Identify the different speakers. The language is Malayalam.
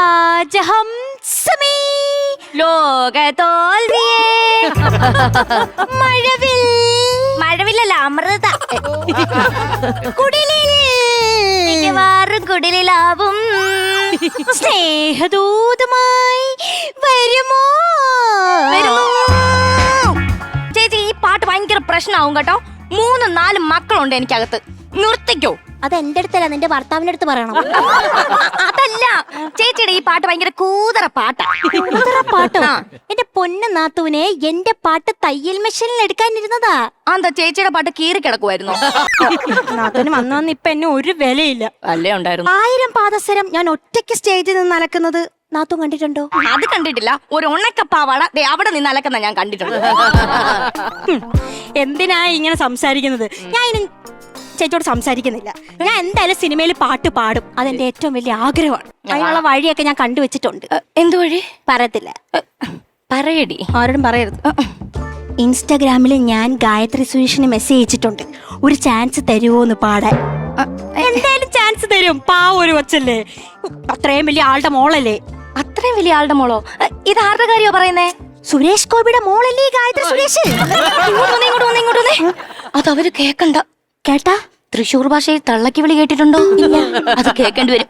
Speaker 1: രാജഹംസമേ. ലോക തോൽവിയേ മഴവിൽ. മഴവില്ലല്ല അമൃത. കുടിലിൽ. മിക്കവാറും കുടിലാവും സ്നേഹദൂതമായി വരുമോ? ചേച്ചി ഈ പാട്ട് ഭയങ്കര പ്രശ്നമാവും കേട്ടോ. മൂന്ന് നാല് മക്കളുണ്ട് എനിക്കകത്ത്. നിർത്തിക്കോ.
Speaker 2: അത് എന്റെ അടുത്തല്ല നിന്റെ ഭർത്താവിന്റെ അടുത്ത് പറയണം.
Speaker 1: അതല്ല ചേച്ചിയുടെ ഈ പാട്ട് ഭയങ്കര കൂതറ പാട്ടാ.
Speaker 2: കൂതറ പാട്ടോ. എന്റെ പൊന്ന നാത്തുവിനെ എന്റെ പാട്ട് തയ്യൽ മെഷീനിൽ എടുക്കാനിരുന്നതാ.
Speaker 1: എന്താ ചേച്ചിയുടെ പാട്ട് കീറി കിടക്കുമായിരുന്നു
Speaker 2: നാത്തുവിന് വന്നു വന്ന് ഇപ്പൊ എന്നെ ഒരു വിലയില്ല.
Speaker 1: അല്ലേ ഉണ്ടായിരുന്നു?
Speaker 2: ആയിരം പാദസരം ഞാൻ ഒറ്റയ്ക്ക് സ്റ്റേജിൽ നിന്ന് അലക്കുന്നത് നാത്തു കണ്ടിട്ടുണ്ടോ?
Speaker 1: അത് കണ്ടിട്ടില്ല. ഒരു ഉണക്കപ്പാവാട ദേ അവിടെ നിന്ന് അലക്കുന്ന ഞാൻ കണ്ടിട്ടുണ്ട്.
Speaker 2: എന്തിനാ ഇങ്ങനെ സംസാരിക്കുന്നത്? ഞാൻ ചേച്ചിയോട് സംസാരിക്കുന്നില്ല. ഞാൻ എന്തായാലും സിനിമയിൽ പാട്ട് പാടും. അതെന്റെ ഏറ്റവും വലിയ ആഗ്രഹമാണ്. അതിനുള്ള വഴിയൊക്കെ ഞാൻ കണ്ടുവച്ചിട്ടുണ്ട്.
Speaker 1: എന്ത് വഴി?
Speaker 2: പറയത്തില്ല.
Speaker 1: പറയടി.
Speaker 2: ആരോടും പറയരുത്. ഇൻസ്റ്റാഗ്രാമിൽ ഞാൻ ഗായത്രി സുരേഷിന് മെസ്സേജ് അയച്ചിട്ടുണ്ട് ഒരു ചാൻസ് തരുമോ എന്ന് പാടാൻ എന്തായാലും ചാൻസ് തരും. പാ ഒരു കൊച്ചല്ലേ. അത്രയും വലിയ ആളുടെ മോളല്ലേ.
Speaker 1: അത്രയും വലിയ ആളുടെ മോളോ? ഇത് ആരുടെ കാര്യോ പറയുന്നേ?
Speaker 2: സുരേഷ് ഗോപിയുടെ മോളല്ലേ ഗായത്രി സുരേഷ്?
Speaker 1: ഇങ്ങോട്ട് വന്നേ ഇങ്ങോട്ട് വന്നേ ഇങ്ങോട്ട് വന്നേ. അത് അവർ കേക്കണ്ട.
Speaker 2: കേട്ടാ?
Speaker 1: തൃശൂർ ഭാഷയിൽ തള്ളക്കി വിളി കേട്ടിട്ടുണ്ടോ അത് കേൾക്കേണ്ടി വരും.